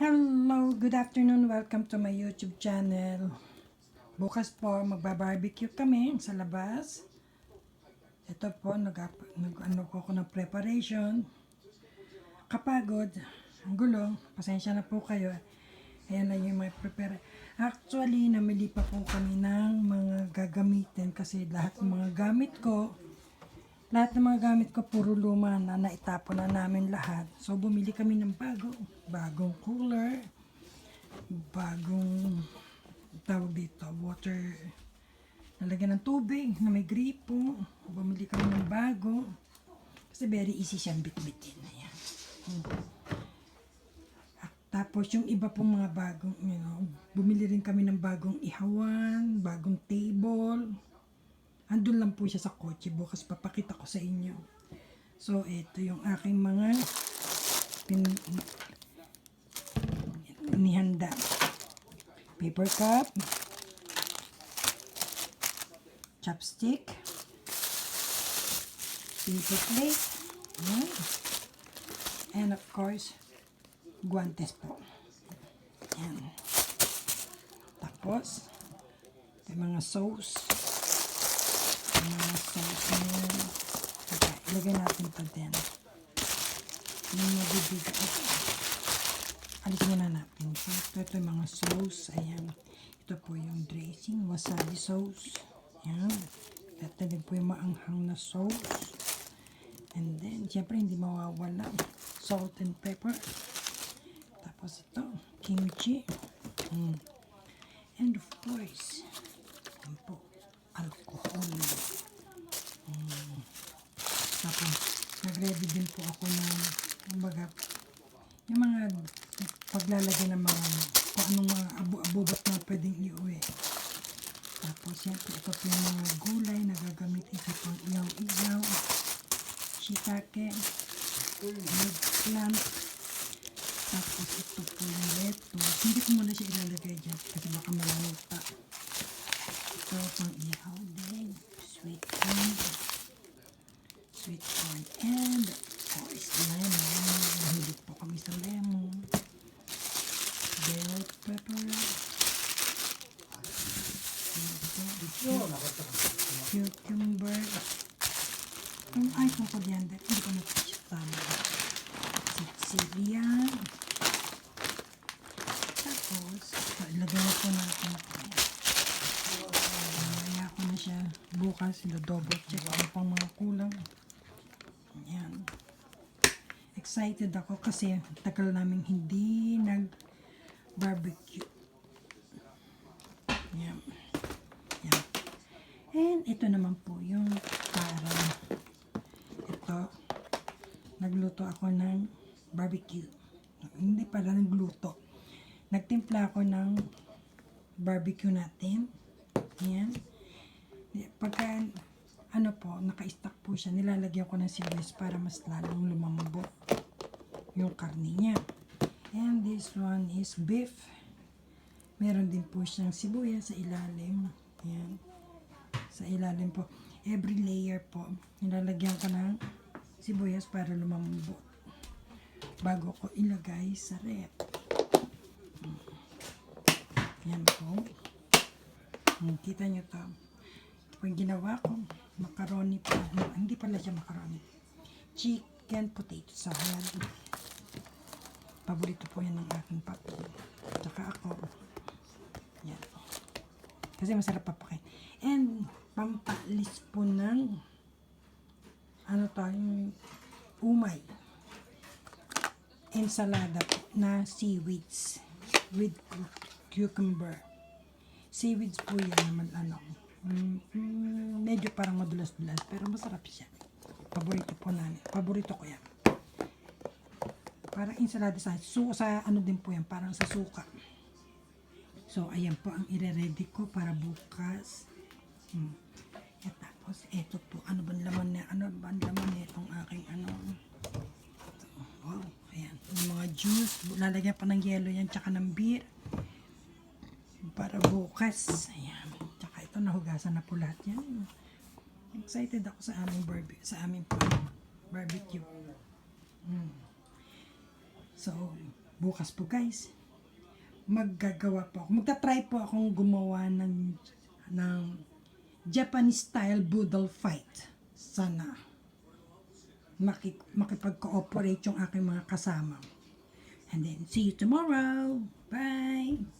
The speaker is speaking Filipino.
Hello, good afternoon. Welcome to my YouTube channel. Bukas po, magbabarbecue kami sa labas. Ito po, nag, nag ano ko ako ng preparation. Kapagod, ang gulo, pasensya na po kayo. Ayan na yung mga prepare. Actually, namili pa po kami ng mga gagamitin kasi lahat ng mga gamit ko, lahat ng mga gamit ko puro luma na naitapon na namin lahat. So bumili kami ng bago, bagong cooler, bagong tawag dito, water, nalagyan ng tubig na may gripo. Bumili kami ng bago. Kasi very easy siyang bitbitin. Ayan. At tapos yung iba pong mga bagong, you know, bumili rin kami ng bagong ihawan, bagong table. Andun lang po siya sa kotse. Bukas papakita ko sa inyo. So, ito yung aking mga pin, inihanda. Paper cup. Chopstick. Paper plate. Ayan. And of course, guantes po. Ayan. Tapos, yung mga sauce mga sauce na yun. Teka, ilagay natin ito din. Yung mabibigat. Alisin muna natin. So, ito, ito yung mga sauce. Ayan. Ito po yung dressing. Wasabi sauce. Ayan. Ito din po yung maanghang na sauce. And then, syempre, hindi mawawala. Salt and pepper. Tapos ito, kimchi. Mm. And of course, yan po, alcohol. Mm. Tapos, nag-ready din po ako ng, kumbaga, yung mga paglalagay ng mga, kung anong mga abu-abubat na pwedeng iuwi. Tapos, yan po, ito po yung mga gulay na gagamitin sa pang iyaw-iyaw. Shiitake, eggplant, tapos ito po yung lettuce. Hindi ko muna siya ilalagay dyan kasi baka malamig pa. Ito pang ihaw. Sweet corn. Sweet corn. And of course, lemon. Mahilig po kami sa lemon. Bell pepper. Cucumber. Ang ay kung koriander. Hindi ko na siya tama. Sicilian. Tapos, ilagay na po natin ito. Kaya ko na siya bukas, double check ano pang mga kulang. Ayan. Excited ako kasi tagal namin hindi nag barbecue. Ayan. Ayan. And ito naman po yung para ito nagluto ako ng barbecue. Hindi pala nagluto. Nagtimpla ako ng barbecue natin. Ayan. Pagka, ano po, naka-stack po siya, nilalagyan ko ng sibuyas para mas lalong lumambot yung karne niya. And this one is beef. Meron din po siyang sibuyas sa ilalim. Ayan. Sa ilalim po. Every layer po, nilalagyan ko ng sibuyas para lumambot bago ko ilagay sa rep. Yan po. Hmm, Kita nyo to. Yung ginawa ko. Macaroni. No, hindi pala siya macaroni. Chicken potato salad. Paborito po yan ng aking papi. Tsaka ako. Yan. Kasi masarap papakain. And pampalis po ng ano yung umay. Ensalada po na seaweeds with cu- cucumber. Seaweeds po yan naman ano. Mm, mm, medyo parang madulas-dulas pero masarap siya. Paborito po namin. Paborito ko yan. Parang ensalada sa su sa ano din po yan, parang sa suka. So, ayan po ang ire-ready ko para bukas. Hmm. At tapos, eto po, ano ba laman na, ano ba laman na itong aking ano. Wow, ayan. Yung mga juice, lalagyan pa ng yelo yan, tsaka ng beer. Para bukas. Ayan. Nahugasan na po lahat yan. Excited ako sa aming barbecue, sa aming barbecue. Mm. So, bukas po guys, maggagawa po ako. Magta-try po akong gumawa ng, ng Japanese style boodle fight. Sana makik makipag-cooperate yung aking mga kasama. And then, see you tomorrow. Bye!